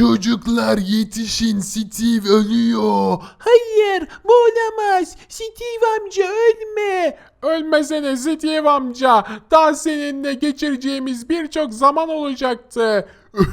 Çocuklar yetişin Steve ölüyor. Hayır bu olamaz. Steve amca ölme. Ölmesene Steve amca. Daha seninle geçireceğimiz birçok zaman olacaktı.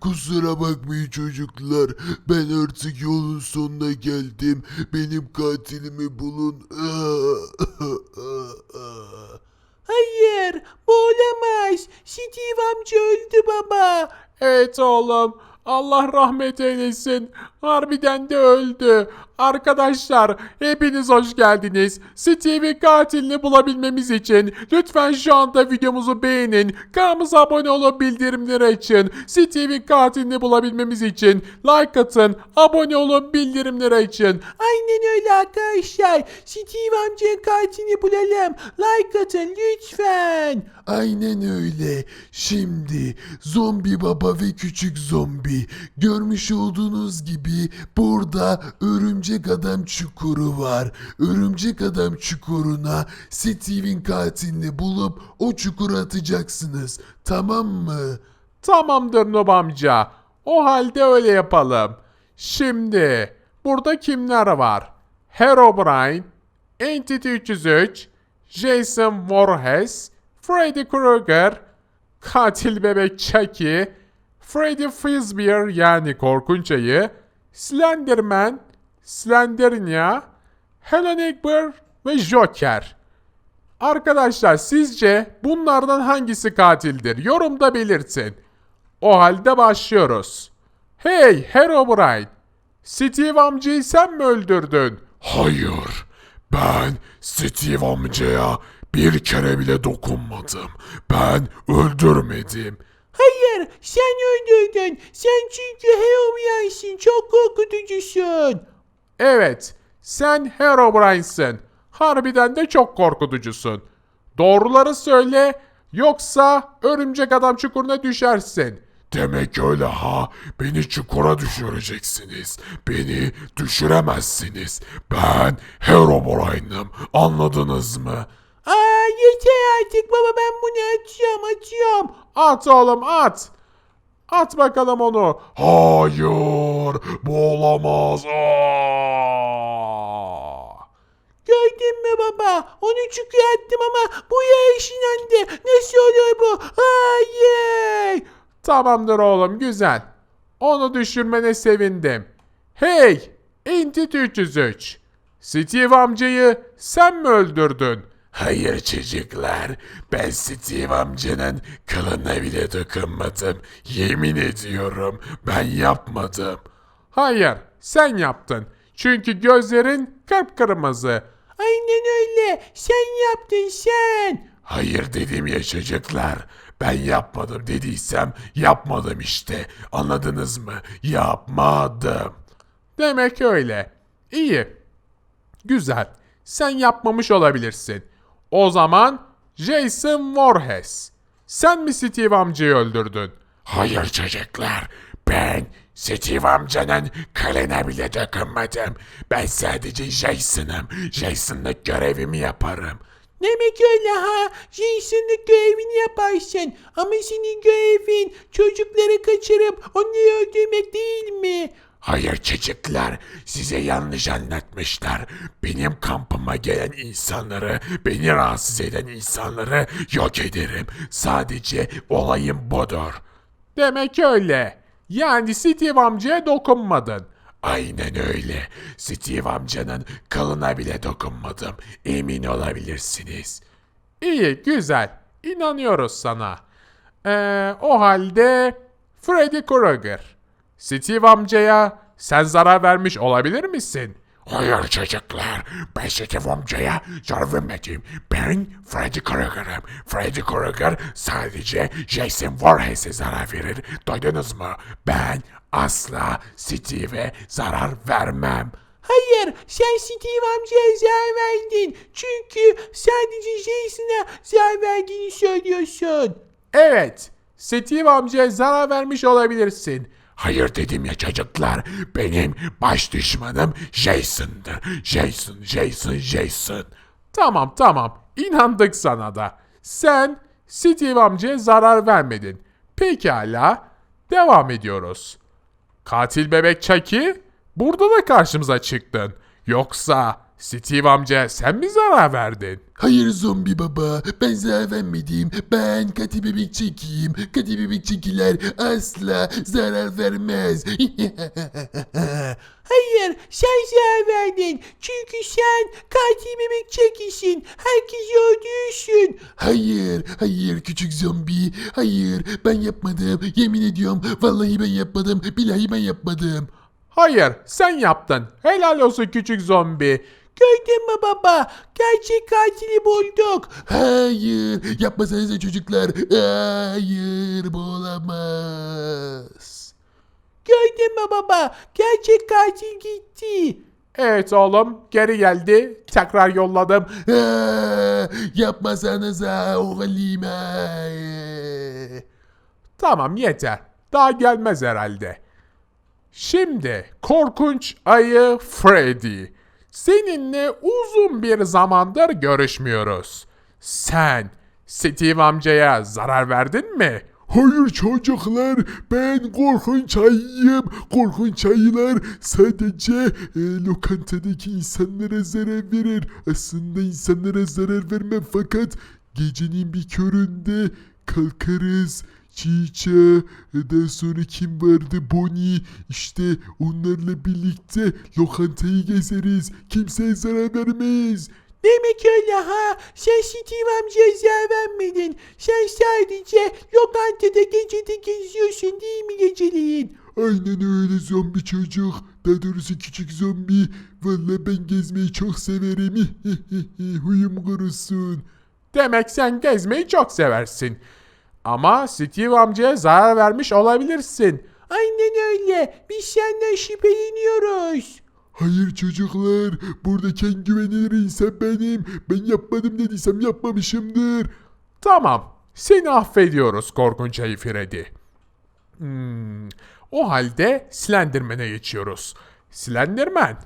Kusura bakmayın çocuklar. Ben artık yolun sonuna geldim. Benim katilimi bulun. Hayır bu olamaz. Steve amca öldü baba. Evet oğlum. Allah rahmet eylesin. Harbiden de öldü. Arkadaşlar hepiniz hoş geldiniz. Steve'in katilini bulabilmemiz için lütfen şu anda videomuzu beğenin. Kanalımıza abone olup bildirimleri açın. Steve'in katilini bulabilmemiz için like atın. Abone olun bildirimleri açın. Aynen öyle arkadaşlar. Steve amcanın katilini bulalım. Like atın lütfen. Aynen öyle. Şimdi zombi baba ve küçük zombi. Görmüş olduğunuz gibi burada örümcek adam çukuru var. Örümcek adam çukuruna Steve'in katilini bulup o çukura atacaksınız. Tamam mı? Tamamdır Nob amca. O halde öyle yapalım. Şimdi burada kimler var? Herobrine, Entity 303, Jason Voorhees, Freddy Krueger, Katil Bebek Chucky, Freddy Fazbear yani Korkunç Ayı, Slenderman, Slendernia, Helen Egber ve Joker. Arkadaşlar sizce bunlardan hangisi katildir? Yorumda belirtin. O halde başlıyoruz. Hey Herobrine! Steve amcayı sen mi öldürdün? Hayır. Ben Steve amcaya bir kere bile dokunmadım. Ben öldürmedim. Hayır sen öldürdün. Sen çünkü Herobrine'sin. Çok korkutucusun. Evet, sen Herobrine'sin. Harbiden de çok korkutucusun. Doğruları söyle yoksa örümcek adam çukuruna düşersin. Demek öyle ha. Beni çukura düşüreceksiniz. Beni düşüremezsiniz. Ben Herobrine'ım. Anladınız mı? Yeter artık baba ben bunu atıyorum atıyorum. At oğlum at. At bakalım onu. Hayır. Bu olamaz. Aa! Gördün mü baba? Onu çukura attım ama bu ya ışınlandı. Nasıl oluyor bu? Hayır. Tamamdır oğlum güzel. Onu düşürmene sevindim. Hey! Entity 303. Steve amcayı sen mi öldürdün? Hayır çocuklar, ben Steve amcanın kılına bile dokunmadım. Yemin ediyorum, ben yapmadım. Hayır, sen yaptın. Çünkü gözlerin kıpkırmızı. Aynen öyle. Sen yaptın sen. Hayır dedim ya çocuklar, ben yapmadım dediysem yapmadım işte. Anladınız mı? Yapmadım. Demek öyle. İyi. Güzel. Sen yapmamış olabilirsin. O zaman Jason Voorhees. Sen mi Steve amcayı öldürdün? Hayır çocuklar, ben Steve amcanın kılına bile dokunmadım. Ben sadece Jason'ım. Jason'lık görevimi yaparım. Demek öyle ha. Jason'lık görevini yaparsın. Ama senin görevin çocukları kaçırıp onları öldürmek değil mi? Hayır çocuklar, size yanlış anlatmışlar. Benim kampıma gelen insanları, beni rahatsız eden insanları yok ederim. Sadece olayım budur. Demek öyle. Yani Steve amcaya dokunmadın. Aynen öyle. Steve amcanın kılına bile dokunmadım. Emin olabilirsiniz. İyi, güzel. İnanıyoruz sana. Ee, o halde Freddy Krueger. Steve amcaya sen zarar vermiş olabilir misin? Hayır çocuklar, ben Steve amcaya zarar vermedim. Ben Freddy Krueger'ım. Freddy Krueger sadece Jason Voorhees'e zarar verir. Duydunuz mu? Ben asla Steve'e zarar vermem. Hayır sen Steve amcaya zarar verdin. Çünkü sadece Jason'a zarar verdiğini söylüyorsun. Evet, Steve amcaya zarar vermiş olabilirsin. Hayır dedim ya çocuklar. Benim baş düşmanım Jason'dır. Jason, Jason, Jason. Tamam tamam, inandık sana da. Sen Steve amcaya zarar vermedin. Pekala, Devam ediyoruz. Katil bebek Chucky, burada da karşımıza çıktın. Yoksa Steve amca sen mi zarar verdin? Hayır zombi baba ben zarar vermedim. Ben katı bebek çekiyim. Katı bebek çekiler asla zarar vermez. Hayır sen zarar verdin. Çünkü sen katil bebek çekisin. Herkes öldürürsün. hayır hayır küçük zombi. Hayır ben yapmadım. Yemin ediyorum vallahi ben yapmadım. Billahi ben yapmadım. Hayır, sen yaptın. Helal olsun küçük zombi. Gördün mü baba? Gerçek katili bulduk. Hayır yapmasanıza çocuklar. Hayır bu olamaz. Gördün mü baba? Gerçek katil gitti. Evet oğlum, geri geldi. Tekrar yolladım. Aa, yapmasanıza oğlum. Tamam yeter. Daha gelmez herhalde. Şimdi korkunç ayı Freddy. Seninle uzun bir zamandır görüşmüyoruz. Sen Steve amcaya zarar verdin mi? Hayır çocuklar ben korkunç ayıyım. Korkunç ayılar sadece e, lokantadaki insanlara zarar verir. Aslında insanlara zarar vermem fakat gecenin bir köründe kalkarız. Çiçe, daha sonra kim vardı? Bonnie. İşte onlarla birlikte lokantayı gezeriz. Kimseye zarar vermeyiz. Demek öyle ha. Sen Steve amcaya zarar vermedin. Sen sadece lokantada gecede geziyorsun değil mi geceliğin? Aynen öyle zombi çocuk. Daha doğrusu küçük zombi. Vallahi ben gezmeyi çok severim. Huyum kurusun. Demek sen gezmeyi çok seversin. Ama Steve amcaya zarar vermiş olabilirsin. Aynen öyle. Biz senden şüpheleniyoruz. Hayır çocuklar. Buradaki en güvenilir insan benim. Ben yapmadım dediysem yapmamışımdır. Tamam, seni affediyoruz korkunç ayı Freddy. Hmm, o halde Slenderman'e geçiyoruz. Slenderman,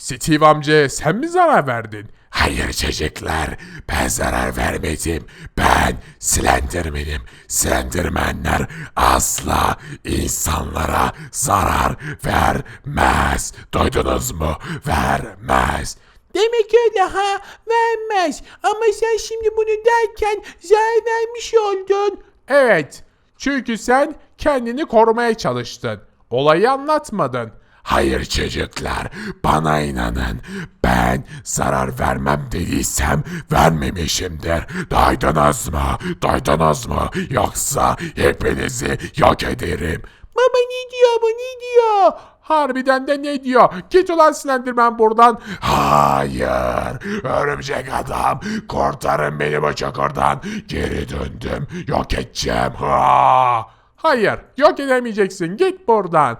Steve amcaya sen mi zarar verdin? Hayır çocuklar. Ben zarar vermedim. Ben Slenderman'im. Slendermanler asla insanlara zarar vermez. Duydunuz mu? Vermez. Demek öyle ha. Vermez. Ama sen şimdi bunu derken zarar vermiş oldun. Evet, çünkü sen kendini korumaya çalıştın. Olayı anlatmadın. Hayır çocuklar, bana inanın. Ben zarar vermem dediysem vermemişimdir. Duydunuz mu? Duydunuz mu? Yoksa hepinizi yok ederim. Baba ne diyor bu ne diyor? Harbiden de ne diyor? Git ulan Slenderman buradan. Hayır, örümcek adam, kurtarın beni bu çukurdan. Geri döndüm, yok edeceğim. Ha! Hayır, yok edemeyeceksin. Git buradan.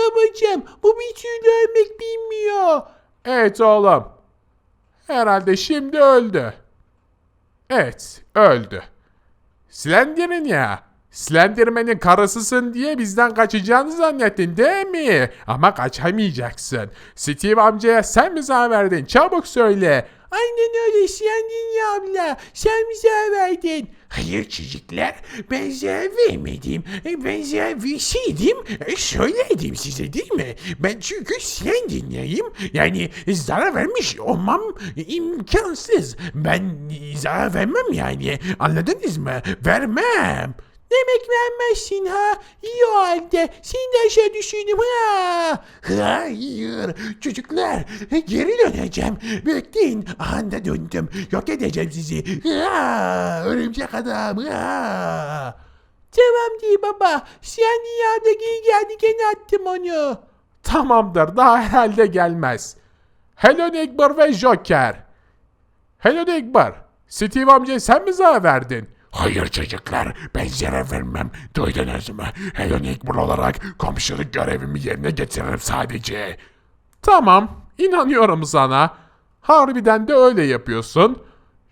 Babacım bu bir türlü ölmek bilmiyor. Evet oğlum. Herhalde şimdi öldü. Evet, öldü. Slenderman ya. Slenderman'in karısısın diye bizden kaçacağını zannettin değil mi? Ama kaçamayacaksın. Steve amcaya sen mi verdin? Çabuk söyle. Aynen öyle Siyandin ya abla. Sen zarar verdin? Hayır çocuklar ben zarar vermedim. E, Ben zarar verseydim e, söylerdim size değil mi? Ben çünkü sen dinleyeyim. Yani zarar vermiş olmam imkansız. Ben zarar vermem yani anladınız mı? Vermem. Demek vermezsin ha. İyi o halde. Seni de aşağı düşürdüm ha. Hayır çocuklar geri döneceğim. Bekleyin anda döndüm. Yok edeceğim sizi. Ha, örümcek adam. Ha. Tamam değil baba. Siyandin ya da geri geldi gene attım onu. Tamamdır, daha herhalde gelmez. Hello Neighbor ve Joker. Hello Neighbor, Steve amcaya sen mi zarar verdin? Hayır çocuklar, ben zarar vermem. Duydunuz mu? Hello olarak komşuluk görevimi yerine getiririm sadece. Tamam, inanıyorum sana. Harbiden de öyle yapıyorsun.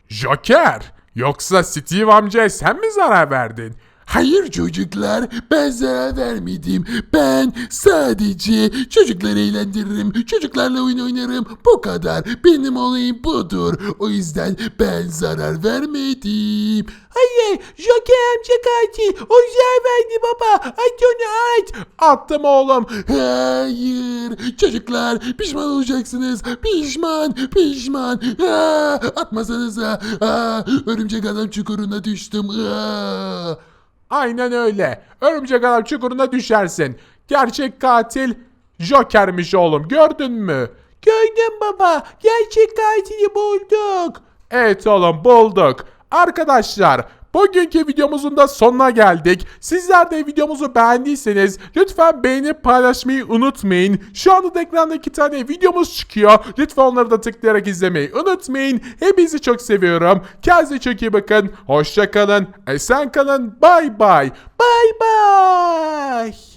Joker, yoksa Steve amcaya sen mi zarar verdin? Hayır çocuklar ben zarar vermedim. Ben sadece çocukları eğlendiririm. Çocuklarla oyun oynarım. Bu kadar. Benim olayım budur. O yüzden ben zarar vermedim. Hayır Joker amca katil. O zarar verdi baba. At onu at. Attım oğlum. Hayır. Çocuklar pişman olacaksınız. Pişman, pişman. Aa, atmasanıza. Aa, örümcek adam çukuruna düştüm. Aa. Aynen öyle. Örümcek adam çukuruna düşersin. Gerçek katil Joker'miş oğlum. Gördün mü? Gördüm baba. Gerçek katili bulduk. Evet oğlum bulduk. Arkadaşlar bugünkü videomuzun da sonuna geldik. Sizler de videomuzu beğendiyseniz lütfen beğenip paylaşmayı unutmayın. Şu anda da ekranda iki tane videomuz çıkıyor. Lütfen onları da tıklayarak izlemeyi unutmayın. Hepinizi çok seviyorum. Kendinize çok iyi bakın. Hoşça kalın. Esen kalın. Bay bay. Bay bay.